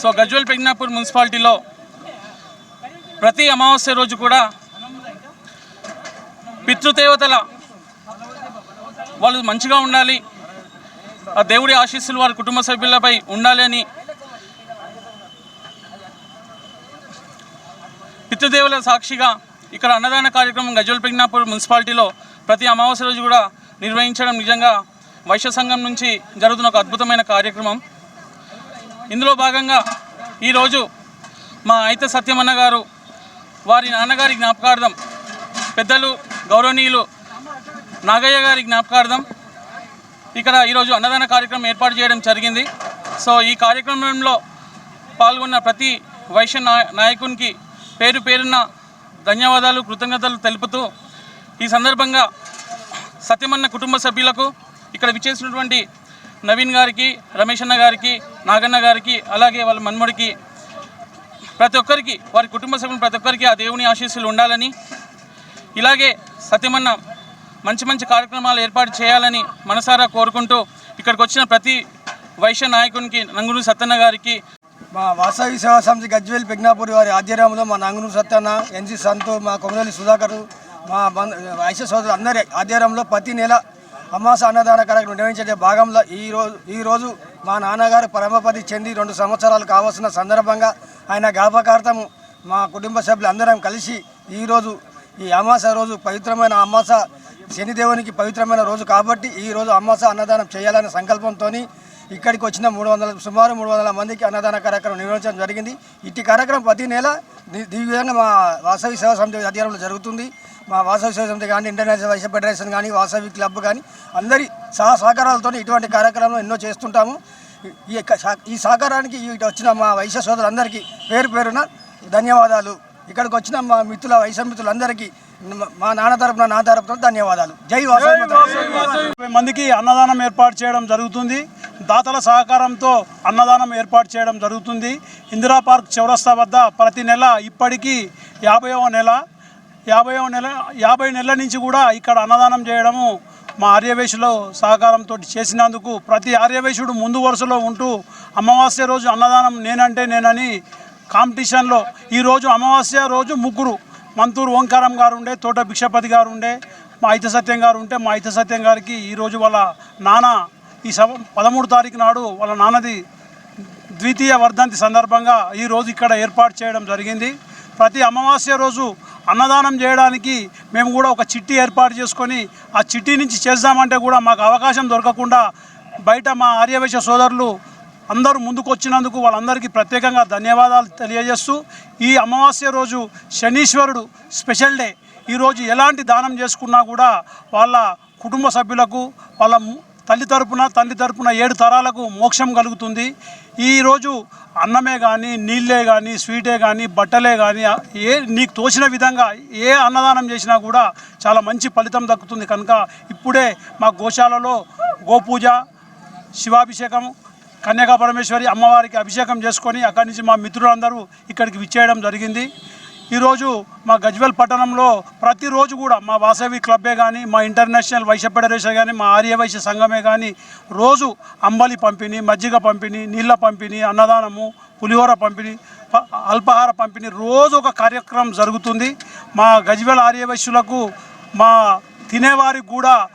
So Gajwel Pegnapur మున్సిపాలిటీలో ప్రతి అమావాస్య రోజు కూడా పితృదేవతల వాళ్ళు మంచిగా ఉండాలి. ఆ దేవుడి ఆశీస్సులు వారి కుటుంబ సభ్యులపై ఉండాలి అని పితృదేవుల సాక్షిగా ఇక్కడ అన్నదాన కార్యక్రమం గజ్వల్ పెగ్నాపూర్ మున్సిపాలిటీలో ప్రతి అమావాస్య రోజు కూడా నిర్వహించడం నిజంగా వైశ్య సంఘం నుంచి జరుగుతున్న ఒక అద్భుతమైన కార్యక్రమం. ఇందులో భాగంగా ఈరోజు మా అయితే సత్యమన్న గారు వారి నాన్నగారి జ్ఞాపకార్థం పెద్దలు గౌరవనీయులు నాగయ్య గారి జ్ఞాపకార్థం ఇక్కడ ఈరోజు అన్నదాన కార్యక్రమం ఏర్పాటు చేయడం జరిగింది. సో ఈ కార్యక్రమంలో పాల్గొన్న ప్రతి వైశ్య నాయ- నాయకునికి పేరు పేరున ధన్యవాదాలు కృతజ్ఞతలు తెలుపుతూ ఈ సందర్భంగా సత్యమన్న కుటుంబ సభ్యులకు ఇక్కడ విచ్చేసినటువంటి నవీన్ గారికి రమేష్ అన్న గారికి నాగన్న గారికి అలాగే వాళ్ళ మన్ముడికి ప్రతి ఒక్కరికి వారి కుటుంబ సభ్యులు ప్రతి ఒక్కరికి ఆ దేవుని ఆశీస్సులు ఉండాలని ఇలాగే సత్యమన్న మంచి మంచి కార్యక్రమాలు ఏర్పాటు చేయాలని మనసారా కోరుకుంటూ ఇక్కడికి వచ్చిన ప్రతి వైశ్య నాయకునికి నంగురు సత్యన్న గారికి మా వాసవి సేవా సమితి గజ్వేల్ పెగ్నాపూరి వారి ఆధ్వర్యంలో మా నంగునూరు సత్యన్న ఎన్జి సంతు మా కొమరలి సుధాకర్ మా వైశ్య సోదరు అందరి ఆధ్వర్యంలో ప్రతి నెల అమాస అన్నదాన కార్యక్రమం నిర్వహించే భాగంలో ఈ రోజు ఈ రోజు మా నాన్నగారు పరమపతి చెంది రెండు సంవత్సరాలు కావాల్సిన సందర్భంగా ఆయన జ్ఞాపకార్థం మా కుటుంబ సభ్యులు అందరం కలిసి ఈరోజు ఈ అమాస రోజు పవిత్రమైన అమాస శనిదేవునికి పవిత్రమైన రోజు కాబట్టి ఈ రోజు అమాస అన్నదానం చేయాలనే సంకల్పంతో ఇక్కడికి వచ్చిన మూడు వందల సుమారు మూడు వందల మందికి అన్నదాన కార్యక్రమం నిర్వహించడం జరిగింది. ఇట్టి కార్యక్రమం ప్రతి నెల ది- దివ్యంగా మా వాసవి సేవా సమితి అధ్యయనంలో జరుగుతుంది. మా వాసవి సేవా సమితి కానీ ఇంటర్నేషనల్ వైశ్య ఫెడరేషన్ కానీ వాసవి క్లబ్ కానీ అందరి సహ సహకారాలతో ఇటువంటి కార్యక్రమాలు ఎన్నో చేస్తుంటాము. ఈ ఈ సహకారానికి ఇటు వచ్చిన మా వైశ్య సోదరులందరికీ పేరు పేరున ధన్యవాదాలు. ఇక్కడికి వచ్చిన మా మిత్రుల వైశ్య మిత్రులందరికీ మా నాన్న తరపున నా తరపున ధన్యవాదాలు. జై వాసవి మందికి అన్నదానం ఏర్పాటు చేయడం జరుగుతుంది. దాతల సహకారంతో అన్నదానం ఏర్పాటు చేయడం జరుగుతుంది. ఇందిరా పార్క్ చౌరస్తా వద్ద ప్రతి నెల ఇప్పటికీ యాభైవ నెల యాభై నెల యాభై నెలల నుంచి కూడా ఇక్కడ అన్నదానం చేయడము మా ఆర్యవేశులో సహకారంతో చేసినందుకు ప్రతి ఆర్యవేశుడు ముందు వరుసలో ఉంటూ అమావాస్య రోజు అన్నదానం నేనంటే నేనని కాంపిటీషన్లో ఈరోజు అమావాస్య రోజు ముగ్గురు మంతూరు ఓంకారం గారు ఉండే తోట భిక్షపతి గారు ఉండే మా అయిత సత్యం గారు ఉంటే మా అయిత సత్యం గారికి ఈరోజు వాళ్ళ నాన్న ఈ సభ పదమూడు తారీఖు నాడు వాళ్ళ నాన్నది ద్వితీయ వర్ధంతి సందర్భంగా ఈరోజు ఇక్కడ ఏర్పాటు చేయడం జరిగింది. ప్రతి అమావాస్య రోజు అన్నదానం చేయడానికి మేము కూడా ఒక చిట్టి ఏర్పాటు చేసుకొని ఆ చిట్టి నుంచి చేద్దామంటే కూడా మాకు అవకాశం దొరకకుండా బయట మా ఆర్యవైశ్య సోదరులు అందరూ ముందుకొచ్చినందుకు వాళ్ళందరికీ ప్రత్యేకంగా ధన్యవాదాలు తెలియజేస్తూ ఈ అమావాస్య రోజు శనీశ్వరుడు స్పెషల్ డే. ఈరోజు ఎలాంటి దానం చేసుకున్నా కూడా వాళ్ళ కుటుంబ సభ్యులకు వాళ్ళ ము- తల్లి తరపున తల్లి తరపున ఏడు తరాలకు మోక్షం కలుగుతుంది. ఈరోజు అన్నమే కానీ నీళ్ళే కానీ స్వీటే కానీ బట్టలే కానీ ఏ నీకు తోచిన విధంగా ఏ అన్నదానం చేసినా కూడా చాలా మంచి ఫలితం దక్కుతుంది. కనుక ఇప్పుడే మా గోశాలలో గోపూజ శివాభిషేకం కన్యకా పరమేశ్వరి అమ్మవారికి అభిషేకం చేసుకొని అక్కడి నుంచి మా మిత్రులందరూ ఇక్కడికి విచ్చేయడం జరిగింది. ఈరోజు మా గజ్వెల్ పట్టణంలో ప్రతిరోజు కూడా మా వాసవి క్లబ్బే కానీ మా ఇంటర్నేషనల్ వైశ్య ఫెడరేషన్ కానీ మా ఆర్య వైశ్య సంఘమే కానీ రోజు అంబలి పంపిణీ మజ్జిగ పంపిణీ నీళ్ళ పంపిణీ అన్నదానము పులిహోర పంపిణీ అల్పాహార పంపిణీ రోజు ఒక కార్యక్రమం జరుగుతుంది. మా గజ్వెల్ ఆర్య వైశ్యులకు మా తినేవారికి కూడా